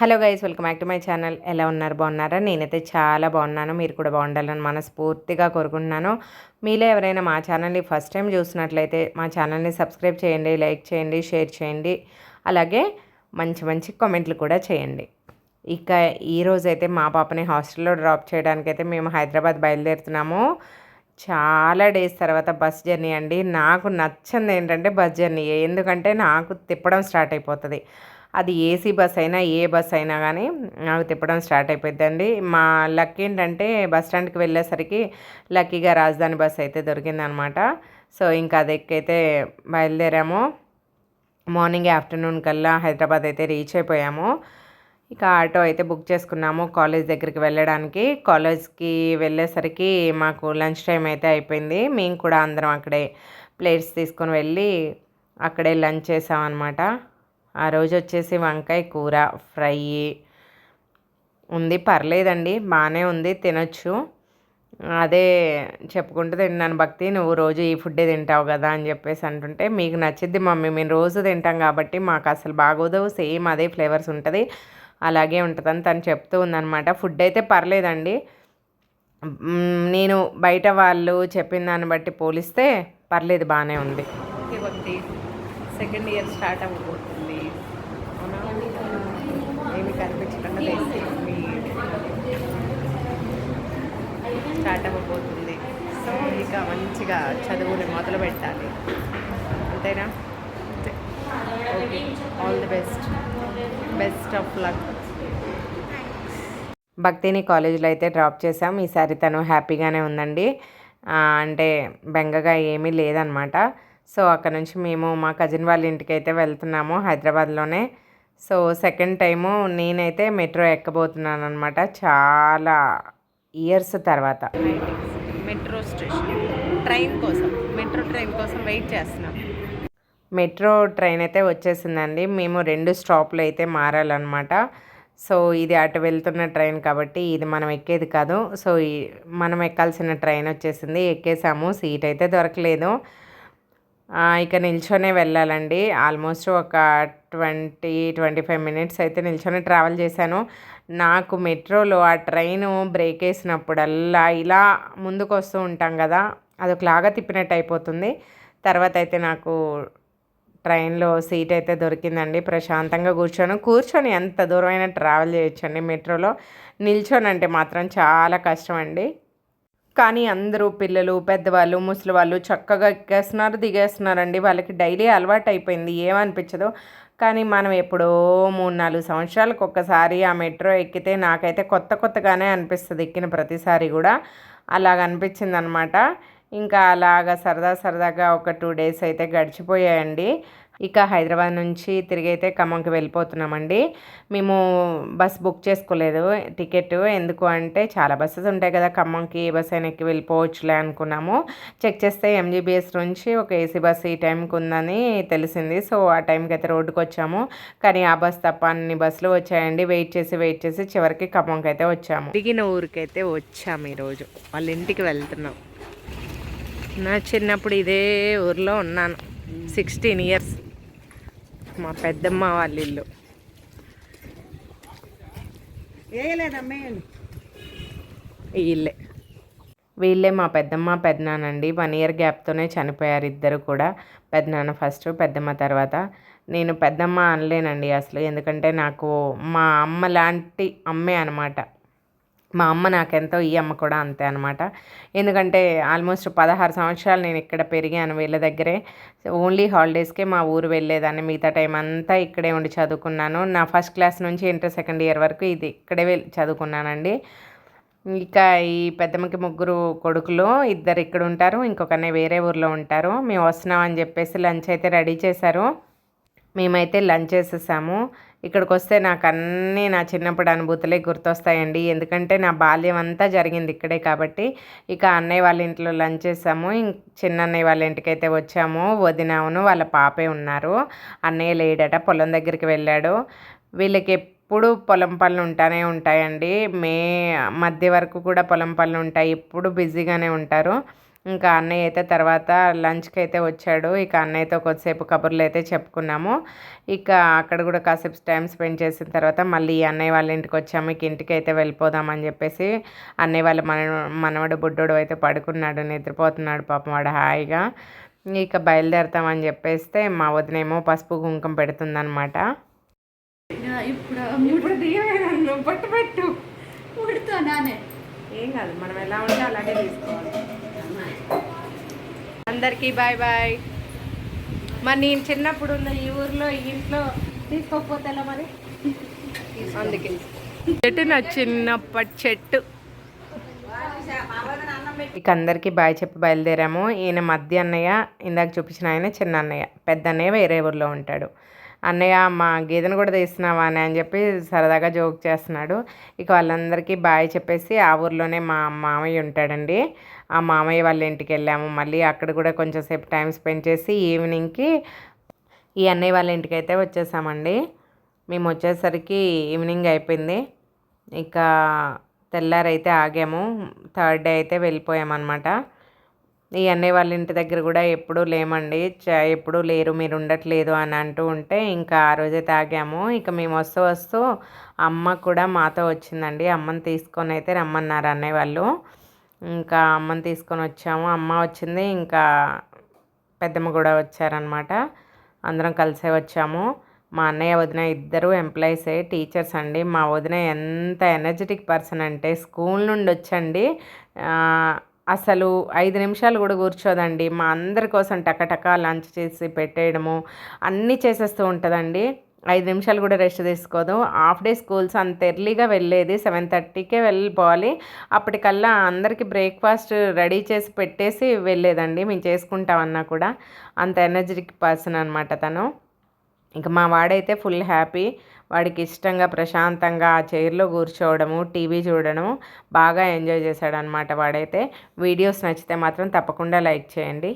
Hello guys welcome back to my channel. ఎలా ఉన్నారు? బాగున్నారా? నేనైతే చాలా బాగున్నాను. మీరు కూడా బాగుండాలని మనస్ఫూర్తిగా కోరుకుంటున్నాను. మీలో ఎవరైనా మా ఛానల్ని ఫస్ట్ టైం చూసినట్లయితే మా ఛానల్ని సబ్స్క్రైబ్ చేయండి లైక్ చేయండి షేర్ చేయండి. అలాగే మంచి మంచి కామెంట్లు కూడా చేయండి. ఇక ఈరోజైతే మా పాపని హాస్టల్లో డ్రాప్ చేయడానికైతే మేము హైదరాబాద్ బయలుదేరుతున్నాము. చాలా డేస్ తర్వాత బస్ జర్నీ అండి. నాకు నచ్చింది ఏంటంటే బస్ జర్నీ. ఎందుకంటే నాకు తిప్పడం స్టార్ట్ అయిపోతుంది. అది ఏసీ బస్ అయినా ఏ బస్ అయినా కానీ నాకు తిప్పడం స్టార్ట్ అయిపోయిందండి మా లక్ ఏంటంటే బస్ స్టాండ్కి వెళ్ళేసరికి లక్కీగా రాజధాని బస్ అయితే దొరికిందనమాట. సో ఇంకా అది ఎక్కైతే బయలుదేరాము మార్నింగ్ ఆఫ్టర్నూన్ కల్లా హైదరాబాద్ అయితే రీచ్ అయిపోయాము. ఇక ఆటో అయితే బుక్ చేసుకున్నాము కాలేజ్ దగ్గరికి వెళ్ళడానికి. కాలేజ్కి వెళ్ళేసరికి మాకు లంచ్ టైం అయితే అయిపోయింది. మేము కూడా అందరం అక్కడే ప్లేట్స్ తీసుకొని వెళ్ళి అక్కడే లంచ్ చేసామన్నమాట ఆ రోజు వచ్చేసి వంకాయ కూర ఫ్రై ఉంది. పర్లేదండి బాగానే ఉంది తినొచ్చు. అదే చెప్పుకుంటూ తిన్నాను భక్తి. నువ్వు రోజు ఈ ఫుడ్డే తింటావు కదా అని చెప్పేసి అంటుంటే మీకు నచ్చిద్ది మమ్మీ మేము రోజు తింటాం కాబట్టి మాకు అసలు బాగోదు సేమ్ అదే ఫ్లేవర్స్ ఉంటుంది అలాగే ఉంటుందని తను చెప్తూ ఉందనమాట ఫుడ్ అయితే పర్లేదండి. నేను బయట వాళ్ళు చెప్పిన దాన్ని బట్టి పోలిస్తే పర్లేదు బాగానే ఉంది. సెకండ్ ఇయర్ స్టార్ట్ అవ్వబోతుంది. కనిపించకుండా స్టార్ట్ అవ్వబోతుంది సో ఇక మంచిగా చదువుని మొదలు పెట్టాలి. అంతేనా? Okay. All the best best of luck భక్తిని కాలేజీలో అయితే డ్రాప్ చేసాం ఈసారి తను హ్యాపీగానే ఉందండి. అంటే బెంగగా ఏమీ లేదనమాట సో అక్కడ నుంచి మేము మా కజిన్ వాళ్ళ ఇంటికి అయితే వెళ్తున్నాము హైదరాబాద్లోనే. సో సెకండ్ టైము నేనైతే మెట్రో ఎక్కబోతున్నాను అనమాట చాలా ఇయర్స్ తర్వాత. Metro station. ట్రైన్ కోసం. మెట్రో ట్రైన్ కోసం వెయిట్ చేస్తున్నాం. మెట్రో ట్రైన్ అయితే వచ్చేసిందండి. మేము రెండు స్టాప్లు అయితే మారాలన్నమాట. సో ఇది అటు వెళ్తున్న ట్రైన్ కాబట్టి ఇది మనం ఎక్కేది కాదు. సో మనం ఎక్కాల్సిన ట్రైన్ వచ్చేసింది. ఎక్కేసాము. సీట్ అయితే దొరకలేదు. ఇక నిల్చొనే వెళ్ళాలండి. ఆల్మోస్ట్ ఒక ట్వంటీ ట్వంటీ ఫైవ్ మినిట్స్ అయితే నిల్చొని ట్రావెల్ చేశాను. నాకు మెట్రోలో ఆ ట్రైన్ బ్రేక్ వేసినప్పుడల్లా ఇలా ముందుకు వస్తూ ఉంటాం కదా అదొకలాగా తిప్పినట్టు అయిపోతుంది. తర్వాత అయితే నాకు ట్రైన్లో సీట్ అయితే దొరికిందండి. ప్రశాంతంగా కూర్చొని కూర్చొని ఎంత దూరమైన ట్రావెల్ చేయొచ్చండి మెట్రోలో. నిల్చోనంటే మాత్రం చాలా కష్టం అండి కానీ అందరూ పిల్లలు పెద్దవాళ్ళు ముసలి వాళ్ళు చక్కగా ఎక్కేస్తున్నారు దిగేస్తున్నారండి. వాళ్ళకి డైలీ అలవాటు అయిపోయింది ఏమనిపించదు. కానీ మనం ఎప్పుడో మూడు నాలుగు సంవత్సరాలకు ఒక్కసారి ఆ మెట్రో ఎక్కితే నాకైతే కొత్త కొత్తగానే అనిపిస్తుంది ఎక్కిన ప్రతిసారి కూడా. అలాగ అనిపించింది అనమాట ఇంకా అలాగా సరదా సరదాగా ఒక టూ డేస్ అయితే గడిచిపోయాయండి. ఇక హైదరాబాద్ నుంచి తిరిగి అయితే ఖమ్మంకి వెళ్ళిపోతున్నామండి. మేము బస్ బుక్ చేసుకోలేదు. టికెట్ ఎందుకు అంటే చాలా బస్సెస్ ఉంటాయి కదా ఖమ్మంకి ఏ బస్ అయినా ఎక్కి వెళ్ళిపోవచ్చులే అనుకున్నాము. చెక్ చేస్తే ఎంజీబీఎస్ నుంచి ఒక ఏసీ బస్ ఈ టైంకి ఉందని తెలిసింది. సో ఆ టైంకి అయితే రోడ్డుకి వచ్చాము. కానీ ఆ బస్ తప్ప అన్ని బస్సులు వచ్చాయండి. వెయిట్ చేసి వెయిట్ చేసి చివరికి ఖమ్మంకి అయితే వచ్చాము. దిగిన ఊరికైతే వచ్చాము ఈరోజు. వాళ్ళ ఇంటికి వెళ్తున్నాం. నా చిన్నప్పుడు ఇదే ఊర్లో ఉన్నాను. Sixteen years. మా పెద్దమ్మ వాళ్ళ ఇల్లు. వీళ్ళే వీళ్ళే మా పెద్దమ్మ పెద్దనానండి వన్ ఇయర్ గ్యాప్తోనే చనిపోయారు ఇద్దరు కూడా. పెద్దనాన్న ఫస్ట్ పెద్దమ్మ తర్వాత. నేను పెద్దమ్మ అనలేనండి అసలు. ఎందుకంటే నాకు మా అమ్మ లాంటి అమ్మే అనమాట. మా అమ్మ నాకెంతో ఈ అమ్మ కూడా అంతే అనమాట ఎందుకంటే ఆల్మోస్ట్ పదహారు సంవత్సరాలు నేను ఇక్కడ పెరిగాను వీళ్ళ దగ్గరే. ఓన్లీ హాలిడేస్కే మా ఊరు వెళ్ళేదాన్ని. మిగతా టైం అంతా ఇక్కడే ఉండి చదువుకున్నాను. నా ఫస్ట్ క్లాస్ నుంచి ఇంటర్ సెకండ్ ఇయర్ వరకు ఇది ఇక్కడే వెళ్ళి చదువుకున్నానండి. ఇంకా ఈ పెద్దమ్మకి ముగ్గురు కొడుకులు ఇద్దరు ఇక్కడ ఉంటారు. ఇంకొకనే వేరే ఊర్లో ఉంటారు. మేము వస్తున్నాం అని చెప్పేసి లంచ్ అయితే రెడీ చేశారు. మేమైతే లంచ్ చేసేసాము. ఇక్కడికి వస్తే నాకు అన్నీ నా చిన్నప్పుడు అనుభూతులే గుర్తొస్తాయండి. ఎందుకంటే నా బాల్యం అంతా జరిగింది ఇక్కడే కాబట్టి ఇక అన్నయ్య వాళ్ళ ఇంట్లో లంచ్ చేసాము. చిన్న అన్నయ్య వాళ్ళ ఇంటికైతే వచ్చాము. వదినావును వాళ్ళ పాపే ఉన్నారు. అన్నయ్య లేడట పొలం దగ్గరికి వెళ్ళాడు. వీళ్ళకి ఎప్పుడు పొలం పనులు ఉంటానే ఉంటాయండి. మే మధ్య వరకు కూడా పొలం పనులు ఉంటాయి. ఎప్పుడు బిజీగానే ఉంటారు. ఇంకా అన్నయ్య అయితే తర్వాత లంచ్కి అయితే వచ్చాడు. ఇక అన్నయ్యతో కొద్దిసేపు కబుర్లు అయితే చెప్పుకున్నాము. ఇక అక్కడ కూడా కాసేపు టైం స్పెండ్ చేసిన తర్వాత మళ్ళీ ఈ అన్నయ్య వాళ్ళ ఇంటికి వచ్చాము. ఇక ఇంటికి అయితే వెళ్ళిపోదామని చెప్పేసి అన్నయ్య వాళ్ళ మన మనవడు బుడ్డోడు అయితే పడుకున్నాడు. నిద్రపోతున్నాడు పాపం వాడు హాయిగా. ఇక బయలుదేరుతామని చెప్పేస్తే మా వదినేమో పసుపు కుంకుమ పెడుతుందనమాట ఇప్పుడు ఇప్పుడు దిగలేదు పట్టు పెట్టు ముడుతున్నానే ఏం కాదు మనం ఎలా ఉంటే అలాగే తీసుకోవాలి. అందరికీ బాయ్ బాయ్. మరి నేను చిన్నప్పుడు ఉన్న ఈ ఊర్లో ఈ ఇంట్లో తీసుకోకపోతే మరి? అందుకే. చెట్టు నా చిన్నప్పటి చెట్టు. ఇక అందరికీ బాయ్ చెప్పి బయలుదేరాము. ఈయన మధ్య అన్నయ్య ఇందాక చూపించిన ఆయన చిన్న అన్నయ్య. పెద్ద అన్నయ్య వేరే ఊర్లో ఉంటాడు. అన్నయ్య మా గేదెను కూడా తీస్తున్నావా అని అని చెప్పి సరదాగా జోక్ చేస్తున్నాడు. ఇక వాళ్ళందరికీ బాయ్ చెప్పేసి ఆ ఊర్లోనే మా మామయ్య ఉంటాడండి. ఆ మామయ్య వాళ్ళ ఇంటికి వెళ్ళాము. మళ్ళీ అక్కడ కూడా కొంచెం సేపు టైం స్పెండ్ చేసి ఈవినింగ్కి ఈ అన్నయ్య వాళ్ళ ఇంటికి అయితే వచ్చేసామండి. మేము వచ్చేసరికి ఈవినింగ్ అయిపోయింది. ఇక తెల్లారైతే ఆగాము. థర్డ్ డే అయితే వెళ్ళిపోయామన్నమాట. ఈ అన్నయ్య వాళ్ళ ఇంటి దగ్గర కూడా ఎప్పుడూ లేమండి. చ- ఎప్పుడూ లేరు మీరు ఉండట్లేదు అని అంటూ ఉంటే ఇంకా ఆ రోజే తాగాము. ఇక మేము వస్తూ వస్తూ అమ్మ కూడా మాతో వచ్చిందండి. అమ్మని తీసుకొని అయితే రమ్మన్నారు అన్నయ్య వాళ్ళు. ఇంకా అమ్మని తీసుకొని వచ్చాము. అమ్మ వచ్చింది ఇంకా పెద్దమ్మ కూడా వచ్చారనమాట అందరం కలిసే వచ్చాము. మా అన్నయ్య వదిన ఇద్దరు ఎంప్లాయీసే టీచర్స్ అండి. మా వదిన ఎంత ఎనర్జెటిక్ పర్సన్ అంటే స్కూల్ నుండి వచ్చండి. అసలు ఐదు నిమిషాలు కూడా కూర్చోదండి. మా అందరి కోసం టకటక లంచ్ చేసి పెట్టేయడము అన్నీ చేసేస్తూ ఉంటుందండి. ఐదు నిమిషాలు కూడా రెస్ట్ తీసుకోదు. హాఫ్ డే స్కూల్స్ అంత ఎర్లీగా వెళ్ళేది సెవెన్ థర్టీకే వెళ్ళిపోవాలి. అప్పటికల్లా అందరికీ బ్రేక్ఫాస్ట్ రెడీ చేసి పెట్టేసి వెళ్ళేదండి. మేము చేసుకుంటామన్నా కూడా అంత ఎనర్జెటిక్ పర్సన్ అనమాట తను. ఇంకా మా వాడైతే ఫుల్ హ్యాపీ. వాడికి ఇష్టంగా ప్రశాంతంగా ఆ చైర్లో కూర్చోవడము టీవీ చూడడము బాగా ఎంజాయ్ చేశాడనమాట వాడైతే. వీడియోస్ నచ్చితే మాత్రం తప్పకుండా లైక్ చేయండి.